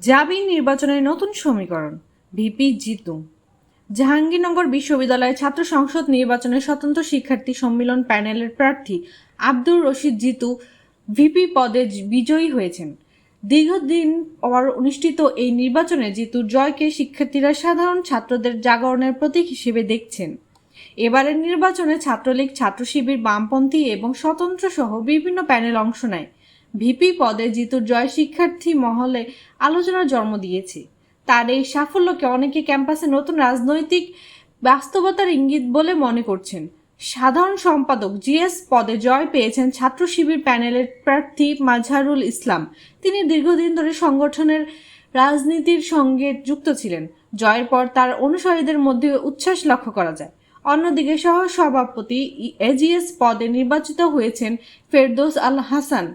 জাবিন নির্বাচনের নতুন সমীকরণ, ভিপি জিতু। জাহাঙ্গীরনগর বিশ্ববিদ্যালয়ের ছাত্র সংসদ নির্বাচনে স্বতন্ত্র শিক্ষার্থী সম্মিলন প্যানেলের প্রার্থী আব্দুর রশিদ জিতু ভিপি পদে বিজয়ী হয়েছেন। দীর্ঘদিন পর অনুষ্ঠিত এই নির্বাচনে জিতুর জয়কে শিক্ষার্থীরা সাধারণ ছাত্রদের জাগরণের প্রতীক হিসেবে দেখছেন। এবারের নির্বাচনে ছাত্রলীগ ছাত্র শিবির বামপন্থী এবং স্বতন্ত্র সহ বিভিন্ন প্যানেল অংশ নেয়। ভিপি পদে জিতুর জয় শিক্ষার্থী মহলে আলোচনার জন্ম দিয়েছে। তার এই সাফল্যকে অনেকে ক্যাম্পাসে নতুন রাজনৈতিক বাস্তবতার ইঙ্গিত বলে মনে করছেন। সাধারণ সম্পাদক জিএস পদে জয় পেয়েছেন ছাত্র শিবির প্যানেলের প্রার্থী মাঝারুল ইসলাম। তিনি দীর্ঘদিন ধরে সংগঠনের রাজনীতির সঙ্গে যুক্ত ছিলেন। জয়ের পর তার অনুসারীদের মধ্যে উচ্ছ্বাস লক্ষ্য করা যায়। অন্যদিকে সহ সভাপতি এজিএস পদে নির্বাচিত হয়েছেন ফেরদৌস আল হাসান।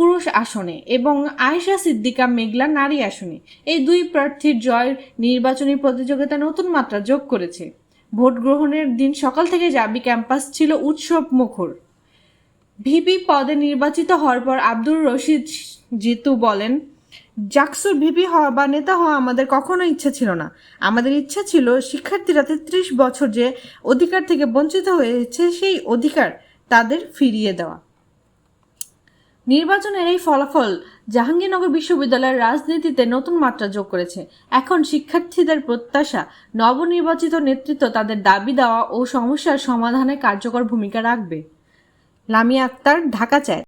পুরুষ আসনে এবং আয়েশা সিদ্দিকা মেঘলা নারী আসনে। এই দুই প্রার্থীর জয় নির্বাচনী প্রতিযোগিতা নতুন মাত্রা যোগ করেছে। ভোট গ্রহণের দিন সকাল থেকে জাবি ক্যাম্পাস ছিল উৎসব মুখর। ভিপি পদে নির্বাচিত হওয়ার পর আব্দুর রশিদ জিতু বলেন, জাকসুর ভিপি হওয়া বা নেতা হওয়া আমাদের কখনো ইচ্ছা ছিল না। আমাদের ইচ্ছা ছিল শিক্ষার্থীরা তেত্রিশ বছর যে অধিকার থেকে বঞ্চিত হয়েছে সেই অধিকার তাদের ফিরিয়ে দেওয়া। নির্বাচনের এই ফলাফল জাহাঙ্গীরনগর বিশ্ববিদ্যালয়ের রাজনীতিতে নতুন মাত্রা যোগ করেছে। এখন শিক্ষার্থীদের প্রত্যাশা, নবনির্বাচিত নেতৃত্ব তাদের দাবি দেওয়া ও সমস্যার সমাধানে কার্যকর ভূমিকা রাখবে। লামিয়া আক্তার, ঢাকা চায়।